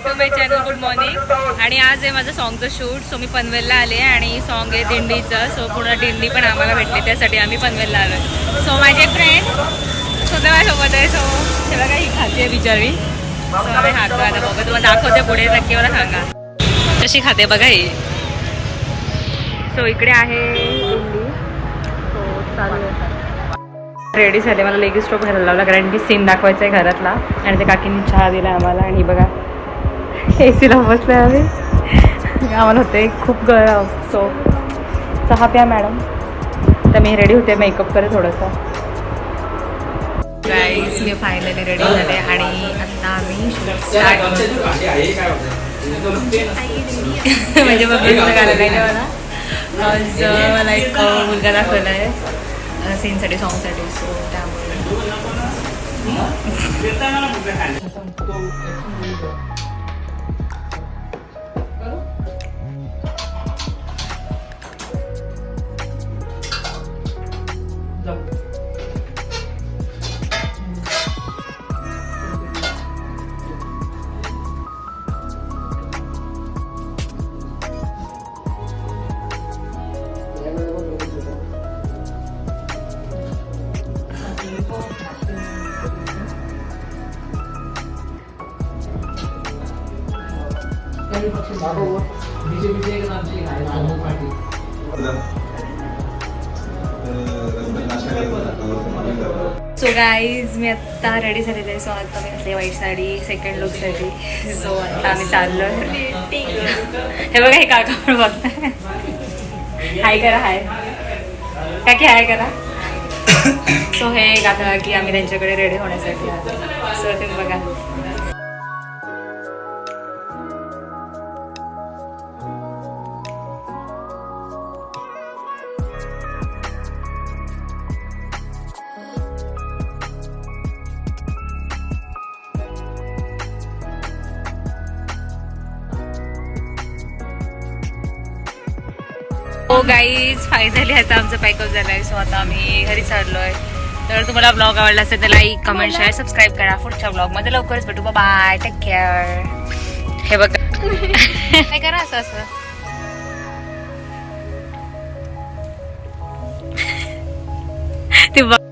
Back to my channel good morning आणि आज आहे माझं सॉंगचं शूट सो मी पनवेलला आले आणि सॉन्ग आहे दिंडीचं. सो पूर्ण दिंडी पण आम्हाला भेटली. त्यासाठी आम्ही पनवेलला आलो सो माझे फ्रेंड सुद्धा माझ्यासोबत आहे. सो तेव्हा काही खाते बिचारी. सो आम्ही खातो आता बघा तुम्हाला दाखवते पुढे. नक्की मला सांगा. कशी खाते बघा ही. सो इकडे आहे दिंडी. सो चालू आहे. रेडी झाले. मला लेगी स्टोप घालायला लावला. कारण की सीन दाखवायचा आहे घरातला. आणि त्या काकींनी चहा दिला आम्हाला. आणि बघा ए सीला बसले आम्ही. आम्हाला होते खूप गरम सो चहा प्या मॅडम. तर मी रेडी होते मेकअप करे थोडंसं. गाईज मी फायनली रेडी झाले आणि आता आम्ही स्टार्ट म्हणजे मला आज अं, मला एक अं, मुलगा दाखवला आहे सीनसाठी सॉंगसाठी सो त्यामुळे सो गाईज मी आत्ता रेडी झालेले आहे. सो आता मी घातली वाईट साडी सेकंड लुकसाठी सो आता आम्ही चाललो हे बघा हे काका पण बघताय. हाय करा हाय काकी हाय करा. सो हे काका की आम्ही त्यांच्याकडे रेडी होण्यासाठी सो तुम्ही बघा. हो गाईज फायनली आता आमचं पॅकअप झालं आहे सो आता आम्ही घरी चाललो आहे तर तुम्हाला ब्लॉग आवडला असेल तर लाईक कमेंट शेअर सबस्क्राईब करा. पुढच्या ब्लॉगमध्ये लवकरच भेटू. बाय टेक केअर हे बघा. काय करा असं असं? ते बघ.